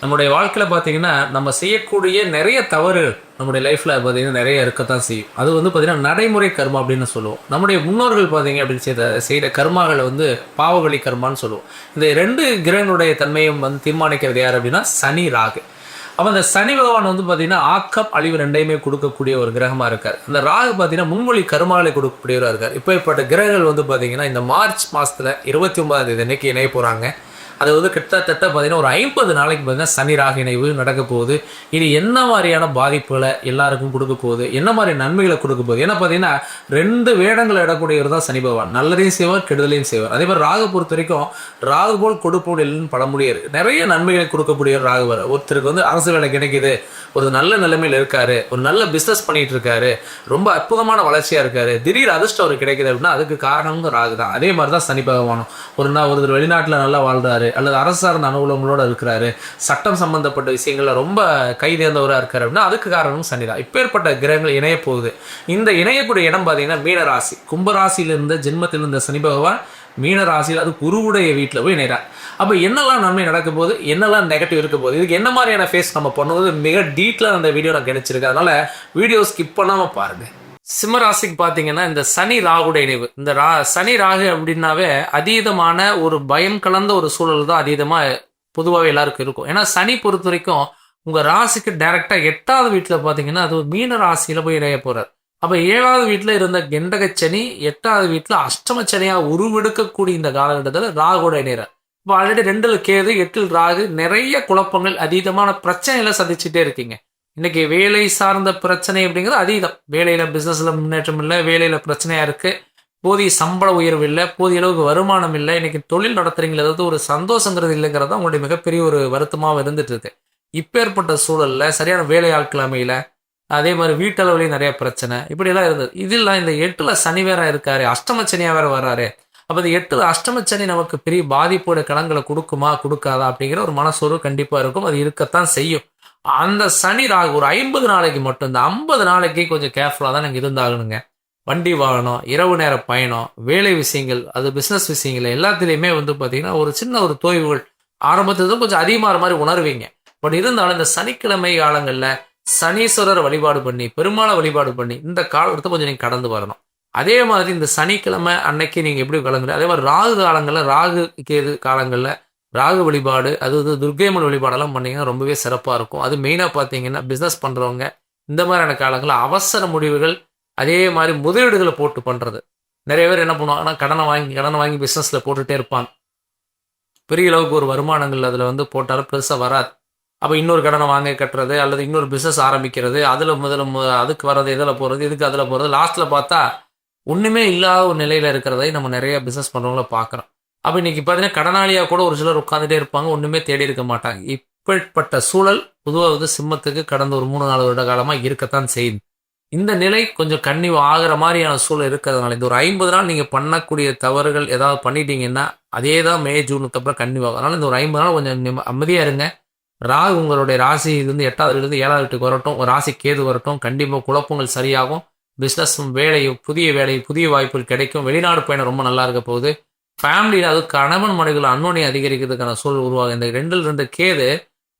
நம்முடைய வாழ்க்கையில் பார்த்தீங்கன்னா நம்ம செய்யக்கூடிய நிறைய தவறு நம்முடைய லைஃப்பில் பார்த்தீங்கன்னா நிறைய இருக்கத்தான் செய்யும். அது வந்து பார்த்தீங்கன்னா நடைமுறை கர்மா அப்படின்னு சொல்லுவோம். நம்முடைய முன்னோர்கள் பார்த்தீங்க அப்படின்னு செய்த செய்த கர்மாகளை வந்து பாவகளி கர்மான்னு சொல்லுவோம். இந்த ரெண்டு கிரகனுடைய தன்மையும் வந்து தீர்மானிக்கிறது யார் அப்படின்னா சனி ராகு. அப்போ அந்த சனி பகவான் வந்து பார்த்தீங்கன்னா ஆக்கம் அழிவு ரெண்டையுமே கொடுக்கக்கூடிய ஒரு கிரகமாக இருக்கார். அந்த ராகு பார்த்தீங்கன்னா முன்மொழி கருமாலை கொடுக்கக்கூடியவராக இருக்கார். இப்போ இப்பட்ட கிரகங்கள் வந்து பார்த்தீங்கன்னா இந்த மார்ச் மாதத்தில் இருபத்தி ஒன்பதாம் தேதி அன்னைக்கு இணைய போகிறாங்க அது வந்து கிட்டத்தட்ட பார்த்தீங்கன்னா ஒரு ஐம்பது நாளைக்கு பார்த்தீங்கன்னா சனி ராக இணைவு நடக்க போகுது. இது என்ன மாதிரியான பாதிப்புகளை எல்லாருக்கும் கொடுக்க போகுது? என்ன மாதிரி நன்மைகளை கொடுக்க போகுது? ஏன்னா பார்த்தீங்கன்னா ரெண்டு வேடங்களை இடக்கூடியவர் தான் சனி பகவான். நல்லதையும் செய்வார் கெடுதலையும் செய்வார். அதே மாதிரி ராகு பொறுத்த வரைக்கும் ராகு போல் கொடுப்போம் பழமொழியர் நிறைய நன்மைகளை கொடுக்கக்கூடியவர் ராகுவர் ஒருத்தருக்கு வந்து அரசு வேலை கிடைக்குது. ஒரு நல்ல நிலைமையில் இருக்காரு. ஒரு நல்ல பிஸ்னஸ் பண்ணிட்டு இருக்காரு. ரொம்ப அற்புதமான வளர்ச்சியாக இருக்காரு. திடீர் அதிர்ஷ்டம் அவர் கிடைக்குது அப்படின்னா அதுக்கு காரணம் ராகு தான். அதே மாதிரி தான் சனி பகவானும். ஒரு நாள் ஒருத்தர் வெளிநாட்டில் நல்லா வாழ்றாரு. அல்லது அரசு சார்ந்த அனுகூலங்களோட இருக்கிறாரு சட்டம் சம்பந்தப்பட்ட விஷயங்களில் ரொம்ப கைதேர்ந்தவராக இருக்கார் அப்படின்னா அதுக்கு காரணம் சனி தான் இப்பேற்பட்ட கிரகங்கள் இணைய போகுது. இந்த இணையக்கூடிய இடம் பார்த்தீங்கன்னா மீனராசி. கும்பராசியிலிருந்த ஜென்மத்தில் இருந்த சனி பகவான் மீன ராசியில் அது குருவுடைய வீட்டில் போய் இணைகிறார் அப்போ என்னெல்லாம் நன்மை நடக்க போகுது? என்னெல்லாம் நெகட்டிவ் இருக்க போகுது? இதுக்கு என்ன மாதிரியான ஃபேஸ் நம்ம பண்ணுவது மிக டீட்டெயிலாக அந்த வீடியோ நான் கிடைச்சிருக்கேன் அதனால் வீடியோ ஸ்கிப் பண்ணாமல் பாருங்கள் சிம்மராசிக்கு பார்த்தீங்கன்னா இந்த சனி ராகுட இணைவு. இந்த ரா சனி ராகு அப்படின்னாவே அதீதமான ஒரு பயம் கலந்த ஒரு சூழல் தான் அதீதமாக பொதுவாகவே எல்லாருக்கும் இருக்கும். ஏன்னா சனி பொறுத்த வரைக்கும் உங்கள் ராசிக்கு டைரெக்டாக எட்டாவது வீட்டில் பார்த்தீங்கன்னா அது மீன ராசியில் போய் இணைய போகிறார் அப்போ ஏழாவது வீட்டில் இருந்த கெண்டகச்சனி எட்டாவது வீட்டில் அஷ்டமச்சனியாக உருவெடுக்கக்கூடிய இந்த காலகட்டத்தில் ராகுட இணைகிறார் இப்போ ஆல்ரெடி ரெண்டில் கேது எட்டில் ராகு நிறைய குழப்பங்கள் அதீதமான பிரச்சனைகளை சந்திச்சுட்டே இருக்கீங்க. இன்னைக்கு வேலை சார்ந்த பிரச்சனை அப்படிங்கிறது அதீதம். வேலையில் பிஸ்னஸில் முன்னேற்றம் இல்லை வேலையில் பிரச்சனையாக இருக்குது போதிய சம்பள உயர்வு இல்லை போதிய அளவுக்கு வருமானம் இல்லை. இன்றைக்கி தொழில் நடத்துகிறீங்கள அதாவது ஒரு சந்தோஷங்கிறது இல்லைங்கிறது தான் உங்களுடைய மிகப்பெரிய ஒரு வருத்தமாக இருந்துட்டு இருக்கு. இப்பேற்பட்ட சூழலில் சரியான வேலை ஆட்கள் அமையல. அதே மாதிரி வீட்டளவுலேயும் நிறைய பிரச்சனை. இப்படியெல்லாம் இருந்தது. இதெல்லாம் இந்த எட்டில் சனி வேற இருக்காரு. அஷ்டமச்சனியா வேற வர்றாரு. அப்போ இந்த எட்டு சனி நமக்கு பெரிய பாதிப்போட களங்களை கொடுக்குமா கொடுக்காதா அப்படிங்கிற ஒரு மனசோர்வு கண்டிப்பாக இருக்கும். அது இருக்கத்தான் செய்யும். அந்த சனி ராகு ஒரு ஐம்பது நாளைக்கு மட்டும் இந்த ஐம்பது நாளைக்கு கொஞ்சம் கேர்ஃபுல்லாக தான் நாங்கள் இருந்தாகணுங்க. வண்டி வாகனம் இரவு நேர பயணம் வேலை விஷயங்கள் அது பிஸ்னஸ் விஷயங்கள் எல்லாத்துலேயுமே வந்து பார்த்தீங்கன்னா ஒரு சின்ன ஒரு தோய்வுகள் ஆரம்பத்தில் கொஞ்சம் அதிகமாக மாதிரி உணர்வீங்க. பட் இருந்தாலும் இந்த சனிக்கிழமை காலங்களில் சனீஸ்வரர் வழிபாடு பண்ணி பெருமாளை வழிபாடு பண்ணி இந்த காலத்தை கொஞ்சம் நீங்கள் கடந்து வரணும். அதே மாதிரி இந்த சனிக்கிழமை அன்னைக்கு நீங்கள் எப்படி கலந்துட்டு அதே மாதிரி ராகு காலங்களில் ராகு கேது காலங்களில் ராகு வழிபாடு அது வந்து துர்க்கையம்மன் வழிபாடெல்லாம் பண்ணிங்கன்னா ரொம்பவே சிறப்பாக இருக்கும். அது மெயினாக பார்த்தீங்கன்னா பிஸ்னஸ் பண்ணுறவங்க இந்த மாதிரியான காலங்களில் அவசர முடிவுகள் அதே மாதிரி முதலீடுகளை போட்டு பண்ணுறது நிறைய பேர் என்ன பண்ணுவாங்கன்னா கடனை வாங்கி கடனை வாங்கி பிஸ்னஸில் போட்டுகிட்டே இருப்பாங்க. பெரிய அளவுக்கு ஒரு வருமானங்கள் அதில் வந்து போட்டாலும் பெருசாக வராது. அப்போ இன்னொரு கடனை வாங்க கட்டுறது அல்லது இன்னொரு பிஸ்னஸ் ஆரம்பிக்கிறது அதில் முதல்ல மு- அதுக்கு வர்றது இதில் போகிறது இதுக்கு அதில் போகிறது லாஸ்ட்டில் பார்த்தா ஒன்றுமே இல்லாத ஒரு நிலையில் இருக்கிறதை நம்ம நிறைய பிஸ்னஸ் பண்ணுறவங்கள பார்க்குறோம். அப்போ இன்னைக்கு பார்த்தீங்கன்னா கடனாளியாக கூட ஒரு சிலர் உட்காந்துட்டே இருப்பாங்க ஒன்றுமே தேடி இருக்க மாட்டாங்க. இப்படிப்பட்ட சூழல் பொதுவாக வந்து சிம்மத்துக்கு கடந்த ஒரு மூணு நாலு வருட காலமாக இருக்கத்தான் செய்யுது. இந்த நிலை கொஞ்சம் கன்னிவு ஆகிற மாதிரியான சூழல் இருக்கிறதுனால இந்த ஒரு ஐம்பது நாள் நீங்கள் பண்ணக்கூடிய தவறுகள் ஏதாவது பண்ணிட்டீங்கன்னா அதே தான் மே ஜூனுக்கு அப்புறம் கன்னிவாகும் அதனால் இந்த ஒரு ஐம்பது நாள் கொஞ்சம் நிம்ம- இருங்க. ராகு உங்களுடைய ராசி இருந்து எட்டாவதுலேருந்து ஏழாவது வீட்டுக்கு வரட்டும். ஒரு ராசி கேது வரட்டும். கண்டிப்பாக குழப்பங்கள் சரியாகும். பிஸ்னஸ் வேலை புதிய வேலை புதிய வாய்ப்புகள் கிடைக்கும். வெளிநாடு பயணம் ரொம்ப நல்லா இருக்க போகுது. ஃபேமிலியில் அது கணவன் மனைவிகள் அன்னோனி அதிகரிக்கிறதுக்கான சூழல் உருவாகும் இந்த ரெண்டில் இருந்த Ketu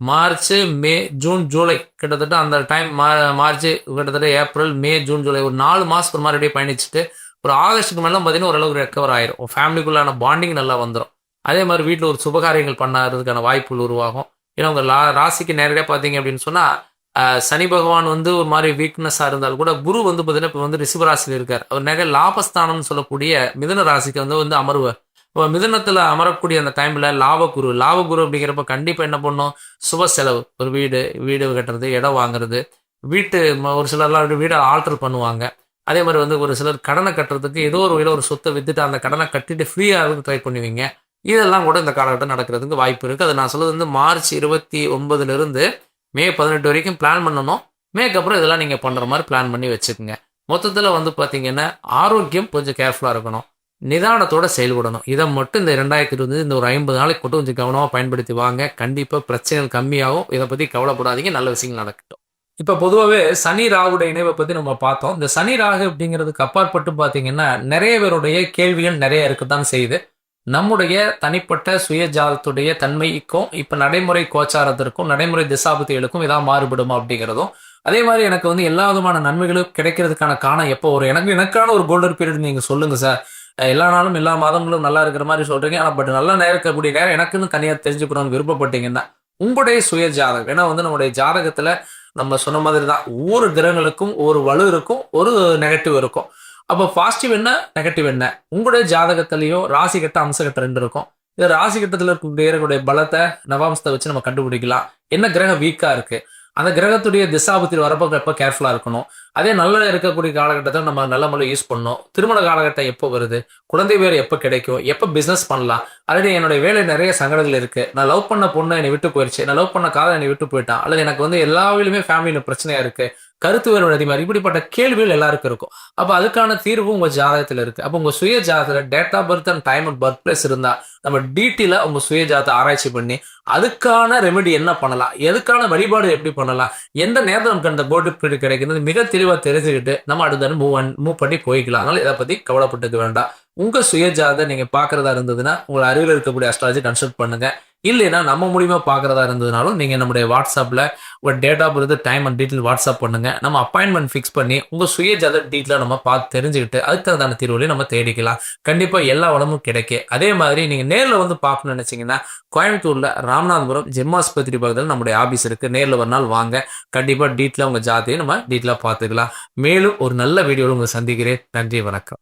March May June July கிட்டத்தட்ட அந்த டைம் மா மார்ச் கிட்டத்தட்ட ஏப்ரல் மே ஜூன் ஜூலை ஒரு நாலு மாதம் ஒரு மாதிரி பயணிச்சுட்டு ஒரு ஆகஸ்ட்டுக்கு மேலே பார்த்தீங்கன்னா ஓரளவுக்கு ரெக்கவர் ஆயிரும். ஃபேமிலிக்குள்ளான பாண்டிங் நல்லா வந்துடும் அதே மாதிரி வீட்டில் ஒரு சுபகாரியங்கள் பண்ணாததுக்கான வாய்ப்புகள் உருவாகும். ஏன்னா உங்கள் லா ராசிக்கு நேரடியாக பார்த்தீங்க அப்படின்னு சொன்னால் சனி பகவான் வந்து ஒரு மாதிரி வீக்னஸாக இருந்தால் கூட குரு வந்து பார்த்தீங்கன்னா இப்போ வந்து ரிசிவராசியில் இருக்கார். அவர் நிறைய லாபஸ்தானம்னு சொல்லக்கூடிய மிதுன ராசிக்கு வந்து வந்து அமர்வு இப்போ மிதனத்தில் அமரக்கூடிய அந்த டைமில் லாபகுரு லாபகுரு அப்படிங்கிறப்ப கண்டிப்பாக என்ன பண்ணும்? சுப செலவு. ஒரு வீடு வீடு கட்டுறது இடம் வாங்குறது. வீட்டு ஒரு சிலர்லாம் வீடை ஆல்டர் பண்ணுவாங்க. அதே மாதிரி வந்து ஒரு சிலர் கடனை கட்டுறதுக்கு ஏதோ ஒரு வகையில் ஒரு சொத்தை வித்துட்டு அந்த கடனை கட்டிட்டு ஃப்ரீயாக ட்ரை பண்ணுவீங்க. இதெல்லாம் கூட இந்த காலகட்டம் நடக்கிறதுக்கு வாய்ப்பு இருக்குது அது நான் சொல்கிறது வந்து மார்ச் இருபத்தி ஒன்பதுலேருந்து மே பதினெட்டு வரைக்கும் பிளான் பண்ணணும். மேக்கப்புறம் இதெல்லாம் நீங்கள் பண்ணுற மாதிரி பிளான் பண்ணி வச்சுக்கோங்க. மொத்தத்தில் வந்து பார்த்தீங்கன்னா ஆரோக்கியம் கொஞ்சம் கேர்ஃபுல்லாக இருக்கணும். நிதானத்தோட செயல்படணும். இதை மட்டும் இந்த ரெண்டாயிரத்தி இருபது இந்த ஒரு ஐம்பது நாளைக்கு மட்டும் கொஞ்சம் கவனமாக பயன்படுத்தி வாங்க. கண்டிப்பாக பிரச்சனைகள் கம்மியாகும். இதை பற்றி கவலைப்படாதீங்க. நல்ல விஷயங்கள் நடக்கட்டும். இப்போ பொதுவாகவே சனி ராகுடைய இணைவை பற்றி நம்ம பார்த்தோம். இந்த சனி ராகு அப்படிங்கிறதுக்கு அப்பாற்பட்டு பார்த்தீங்கன்னா நிறைய பேருடைய கேள்விகள் நிறைய இருக்கத்தான் செய்யுது. நம்முடைய தனிப்பட்ட சுயஜாதத்துடைய தன்மைக்கும் இப்போ நடைமுறை கோச்சாரத்திற்கும் நடைமுறை திசாபத்திகளுக்கும் இதான் மாறுபடுமா அப்படிங்கிறதும் அதே மாதிரி எனக்கு வந்து எல்லா விதமான நன்மைகளும் கிடைக்கிறதுக்கான காரணம் எப்போ வரும்? எனக்கு எனக்கான ஒரு கோல்டன் பீரியட் நீங்கள் சொல்லுங்கள் சார். எல்லா நாளும் எல்லா மாதங்களும் நல்லா இருக்கிற மாதிரி சொல்றீங்க. ஆனால் பட் நல்லா நேரம் இருக்கக்கூடிய நேரம் எனக்குன்னு தனியாக தெரிஞ்சுக்கணும்னு விருப்பப்பட்டீங்கன்னா உங்களுடைய சுய ஜாதகம். ஏன்னா வந்து நம்முடைய ஜாதகத்துல நம்ம சொன்ன மாதிரி தான் ஒவ்வொரு கிரகங்களுக்கும் ஒரு வலு இருக்கும் ஒரு நெகட்டிவ் இருக்கும். அப்போ பாசிட்டிவ் என்ன நெகட்டிவ் என்ன? உங்களுடைய ஜாதகத்திலேயோ ராசி கட்ட அம்ச ரெண்டு இருக்கும். இது ராசி கட்டத்தில் இருக்கக்கூடிய பலத்தை நவாம்சத்தை வச்சு நம்ம கண்டுபிடிக்கலாம். என்ன கிரகம் வீக்கா இருக்கு? அந்த கிரகத்துடைய திசாபத்தில் வரப்போ எப்போ கேர்ஃபுல்லாக இருக்கணும்? அதே நல்ல இருக்கக்கூடிய காலகட்டத்தை நம்ம நல்ல முறையில் யூஸ் பண்ணணும். திருமண காலகட்டம் எப்போ வருது? குழந்தை பேர் எப்போ கிடைக்கும்? எப்போ பிஸ்னஸ் பண்ணலாம்? ஆல்ரெடி என்னுடைய வேலை நிறைய சங்கடங்கள் இருக்குது நான் லவ் பண்ண பொண்ணு என்னை விட்டு போயிடுச்சு நான் லவ் பண்ண காதல் என்னை விட்டு போயிட்டான். அல்லது எனக்கு வந்து எல்லா வேலையுமே ஃபேமிலியில் பிரச்சனையாக இருக்குது கருத்து வேறுபாடு அதிகமாக இப்படிப்பட்ட கேள்விகள் எல்லாருக்கும் இருக்கும். அப்போ அதுக்கான தீர்வு உங்க ஜாதகத்தில் இருக்கு. அப்போ உங்க சுய ஜாதகத்தில் date of birth and time and birth place இருந்தா நம்ம டீட்டெயில உங்க சுய ஜாதகத்தை ஆராய்ச்சி பண்ணி அதுக்கான ரெமெடி என்ன பண்ணலாம்? எதுக்கான வழிபாடு எப்படி பண்ணலாம்? எந்த நேரத்தில் நமக்கு அந்த போர்டு பீரியட் கிடைக்கிறது மிக தெளிவாக தெரிஞ்சுக்கிட்டு நம்ம அடுத்த மூவ் மூவ் பண்ணி போய்க்கலாம். அதனால இதை பத்தி கவலைப்பட்டுக்க வேண்டாம். உங்க சுய ஜாதகம் நீங்க பாக்குறதா இருந்ததுன்னா உங்கள் அருகில் இருக்கக்கூடிய அஸ்ட்ராலஜி கன்சல்ட் பண்ணுங்க. இல்லைன்னா நம்ம மூலியமா பாக்குறதா இருந்ததுனாலும் நீங்க நம்முடைய வாட்ஸ்அப்ல ஒரு date of birth time and detail WhatsApp பண்ணுங்க. நம்ம அப்பாயின்மெண்ட் ஃபிக்ஸ் பண்ணி உங்க சுய ஜத டீட்டெயிலாக நம்ம பார்த்து தெரிஞ்சுக்கிட்டு அதுக்கு தகுந்தான தீர்வுகளையும் நம்ம தேடிக்கலாம். கண்டிப்பா எல்லா வளமும் கிடைக்கும் அதே மாதிரி நீங்க நேரில் வந்து பார்க்கணும்னு நினைச்சீங்கன்னா கோயம்புத்தூர்ல ராமநாதபுரம் ஜெம்மாஸ்பத்திரி பக்கத்தில் நம்முடைய ஆபீஸ் இருக்கு. நேரில் ஒரு நாள் வாங்க. கண்டிப்பா டீட்டெயிலாக உங்க ஜாதியை நம்ம டீட்டெயிலாக பார்த்துக்கலாம். மேலும் ஒரு நல்ல வீடியோவில் உங்களை சந்திக்கிறேன். நன்றி வணக்கம்.